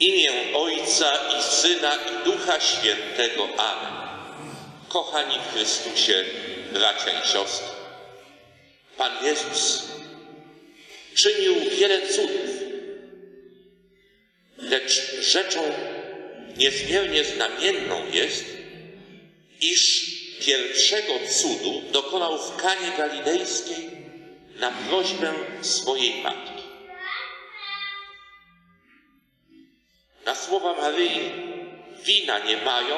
imię Ojca i Syna i Ducha Świętego. Amen. Kochani w Chrystusie, bracia i siostry, Pan Jezus czynił wiele cudów, lecz rzeczą niezmiernie znamienną jest, iż pierwszego cudu dokonał w Kanie Galilejskiej na prośbę swojej matki. Na słowa Maryi wina nie mają,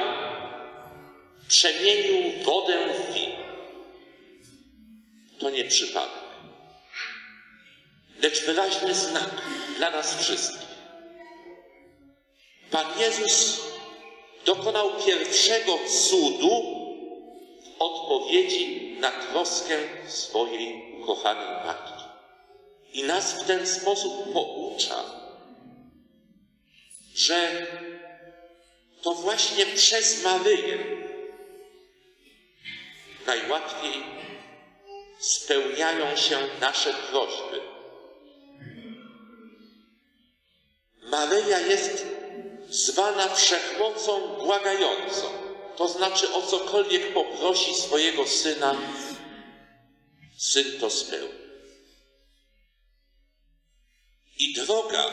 przemienił wodę w wino. To nie przypadek, lecz wyraźny znak dla nas wszystkich. Pan Jezus dokonał pierwszego cudu w odpowiedzi na troskę swojej ukochanej matki. I nas w ten sposób poucza, że to właśnie przez Maryję najłatwiej spełniają się nasze prośby. Maryja jest zwana wszechmocą błagającą, to znaczy o cokolwiek poprosi swojego syna, syn to spełni. I droga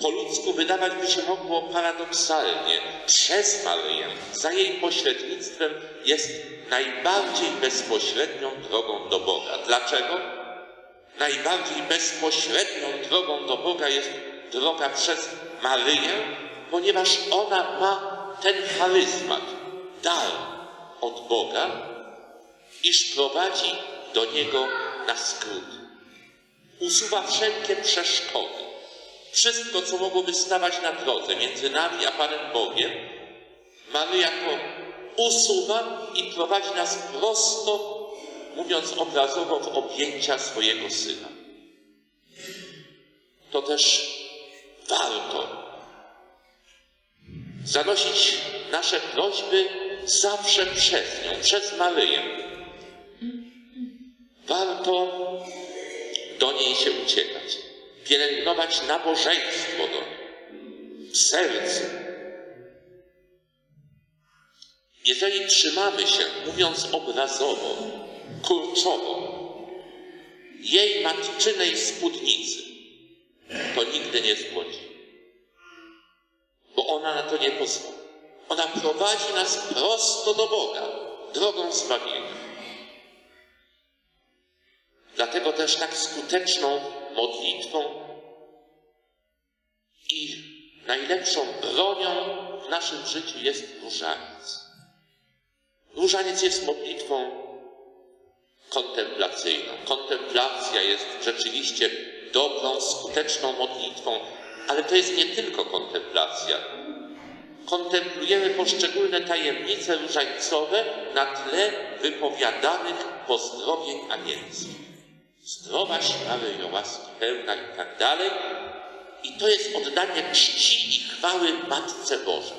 po ludzku wydawać by się mogło paradoksalnie, przez Maryję, za jej pośrednictwem jest najbardziej bezpośrednią drogą do Boga. Dlaczego? Najbardziej bezpośrednią drogą do Boga jest droga przez Maryję, ponieważ ona ma ten charyzmat, dar od Boga, iż prowadzi do Niego na skrót. Usuwa wszelkie przeszkody. Wszystko, co mogłoby stawać na drodze między nami a Panem Bogiem, Maryja to usuwa i prowadzi nas prosto, mówiąc obrazowo, w objęcia swojego Syna. To też warto zanosić nasze prośby zawsze przez nią, przez Maryję. Warto do niej się uciekać, pielęgnować nabożeństwo do w sercu. Jeżeli trzymamy się, mówiąc obrazowo, kurczowo, jej matczynej spódnicy, to nigdy nie zbłądzi. Bo ona na to nie pozwoli. Ona prowadzi nas prosto do Boga, drogą zbawienia. Dlatego też tak skuteczną modlitwą i najlepszą bronią w naszym życiu jest różaniec. Różaniec jest modlitwą kontemplacyjną. Kontemplacja jest rzeczywiście dobrą, skuteczną modlitwą, ale to jest nie tylko kontemplacja. Kontemplujemy poszczególne tajemnice różańcowe na tle wypowiadanych pozdrowień anielskich. Zdrowaś Maryjo, łaski pełna i tak dalej. I to jest oddanie czci i chwały Matce Bożej.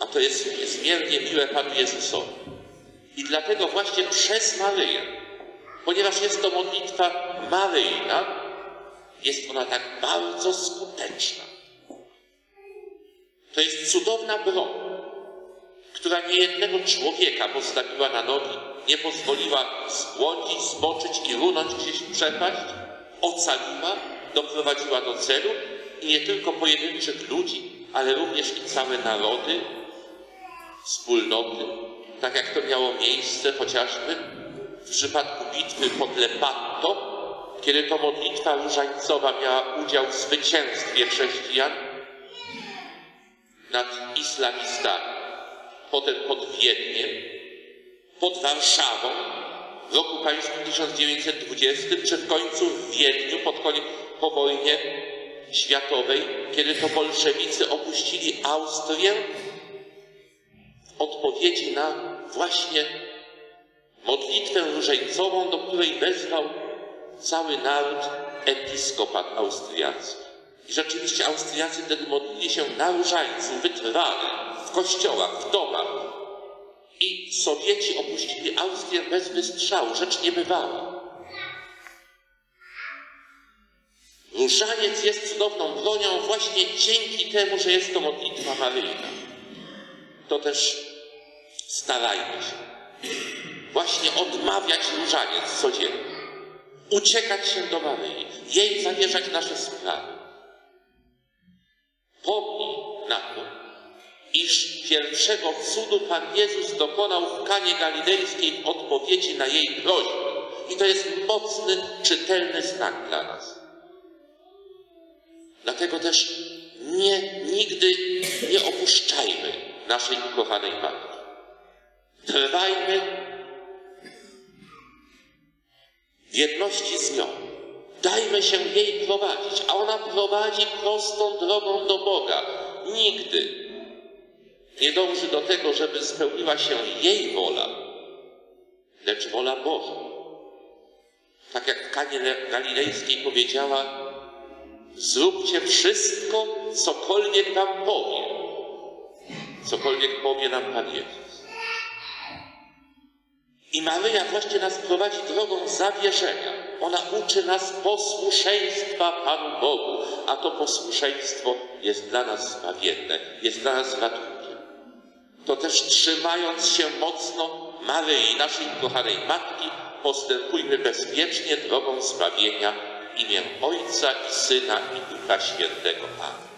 A to jest niezmiernie miłe Panu Jezusowi. I dlatego właśnie przez Maryję, ponieważ jest to modlitwa Maryjna, jest ona tak bardzo skuteczna. To jest cudowna broń, która niejednego człowieka postawiła na nogi, nie pozwoliła zbłądzić, zboczyć i runąć gdzieś w przepaść, ocaliła, doprowadziła do celu i nie tylko pojedynczych ludzi, ale również i całe narody, wspólnoty, tak jak to miało miejsce chociażby w przypadku bitwy pod Lepanto, kiedy to modlitwa różańcowa miała udział w zwycięstwie chrześcijan nad islamistami, potem pod Wiedniem, pod Warszawą w roku pańskim 1920, czy w końcu w Wiedniu pod koniec, po wojnie światowej, kiedy to bolszewicy opuścili Austrię w odpowiedzi na właśnie modlitwę różańcową, do której wezwał cały naród episkopat austriacki. I rzeczywiście Austriacy wtedy modlili się na różańcu, wytrwale, w kościołach, w domach. I Sowieci opuścili Austrię bez wystrzału, rzecz niebywała. Różaniec jest cudowną bronią właśnie dzięki temu, że jest to modlitwa Maryjna. To też starajmy się właśnie odmawiać różaniec codziennie. Uciekać się do Maryi, jej zawierzać nasze sprawy. Pomnij na to, iż pierwszego cudu Pan Jezus dokonał w Kanie Galilejskiej w odpowiedzi na jej prośbę. I to jest mocny, czytelny znak dla nas. Dlatego też nie, nigdy nie opuszczajmy naszej ukochanej Matki. Trwajmy w jedności z nią. Dajmy się jej prowadzić, a ona prowadzi prostą drogą do Boga. Nigdy nie dąży do tego, żeby spełniła się jej wola, lecz wola Boża. Tak jak w Kanie Galilejskiej powiedziała, zróbcie wszystko, cokolwiek wam powie, cokolwiek powie nam Pan Jezus. I Maryja właśnie nas prowadzi drogą zawierzenia. Ona uczy nas posłuszeństwa Panu Bogu, a to posłuszeństwo jest dla nas zbawienne, jest dla nas ratunkiem. To też trzymając się mocno Maryi, naszej kochanej Matki, postępujmy bezpiecznie drogą zbawienia w imię Ojca i Syna i Ducha Świętego. Amen.